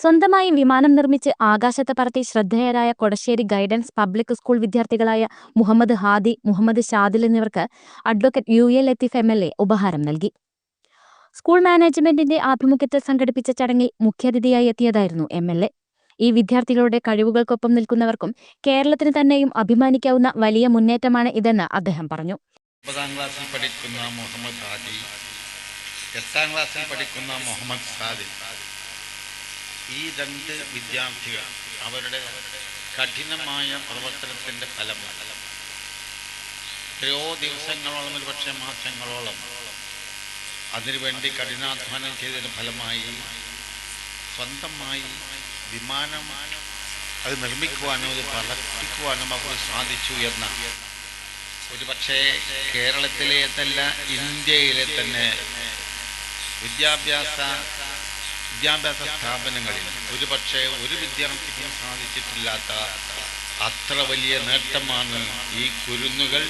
സ്വന്തമായി വിമാനം നിർമ്മിച്ച് ആകാശത്ത് പറത്തി ശ്രദ്ധേയരായ കൊടശ്ശേരി ഗൈഡൻസ് പബ്ലിക് സ്കൂൾ വിദ്യാർത്ഥികളായ മുഹമ്മദ് ഹാദി മുഹമ്മദ് ഷാദിൽ എന്നിവർക്ക് advocate U A Latheef M L A ഉപഹാരം നൽകി. സ്കൂൾ മാനേജ്മെന്റിന്റെ ആഭിമുഖ്യത്തിൽ സംഘടിപ്പിച്ച ചടങ്ങിൽ മുഖ്യാതിഥിയായി എത്തിയതായിരുന്നു എം എൽ എ. ഈ വിദ്യാർത്ഥികളുടെ കഴിവുകൾക്കൊപ്പം നിൽക്കുന്നവർക്കും കേരളത്തിന് തന്നെയും അഭിമാനിക്കാവുന്ന വലിയ മുന്നേറ്റമാണ് ഇതെന്ന് അദ്ദേഹം പറഞ്ഞു. ഒമ്പതാം ക്ലാസ്സിൽ പഠിക്കുന്ന മുഹമ്മദ് ഹാദി എട്ടാം ക്ലാസ്സിൽ പഠിക്കുന്ന മുഹമ്മദ് സാദിൽ ഈ രണ്ട് വിദ്യാർത്ഥികൾ അവരുടെ കഠിനമായ പ്രവർത്തനത്തിന്റെ ഫലം എത്രയോ ദിവസങ്ങളോളം ഒരു പക്ഷേ മാസങ്ങളോളം അതിനുവേണ്ടി കഠിനാധ്വാനം ചെയ്തതിന് ഫലമായി സ്വന്തമായി വിമാനം അത് നിർമ്മിക്കുവാനും അത് പറപ്പിക്കുവാനും അവർ സാധിച്ചു എന്ന ഒരു പക്ഷേ കേരളത്തിലെ എന്നല്ല ഇന്ത്യയിലെ തന്നെ വിദ്യാഭ്യാസ വിദ്യാഭ്യാസ സ്ഥാപനങ്ങളിൽ ഒരുപക്ഷെ ഒരു വിദ്യാർത്ഥിക്കും സാധിച്ചിട്ടില്ലാത്ത അത്ര വലിയ നേട്ടമാണ് ഈ കുരുന്നുകൾ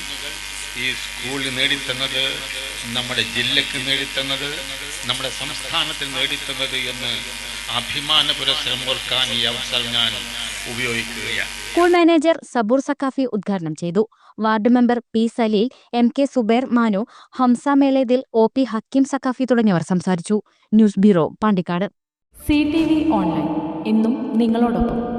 ഈ സ്കൂളിൽ നേടിത്തന്നത് നമ്മുടെ ജില്ലക്ക് നേടിത്തന്നത് നമ്മുടെ സംസ്ഥാനത്തിന് നേടിത്തന്നത് എന്ന് അഭിമാന പുരസ്സരം ഓർക്കാൻ ഈ അവസരം ഞാൻ ഉപയോഗിക്കുകയാണ്. സ്കൂൾ മാനേജർ സബൂർ സക്കാഫി ഉദ്ഘാടനം ചെയ്തു. Ward member P Saleel M K Zubair Manu Hamza Melethil O P Hakeem Saqafi തുടങ്ങിയവർ സംസാരിച്ചു. News bureau Pandikkad. C T V online. ഇന്നും നിങ്ങളോടൊപ്പം.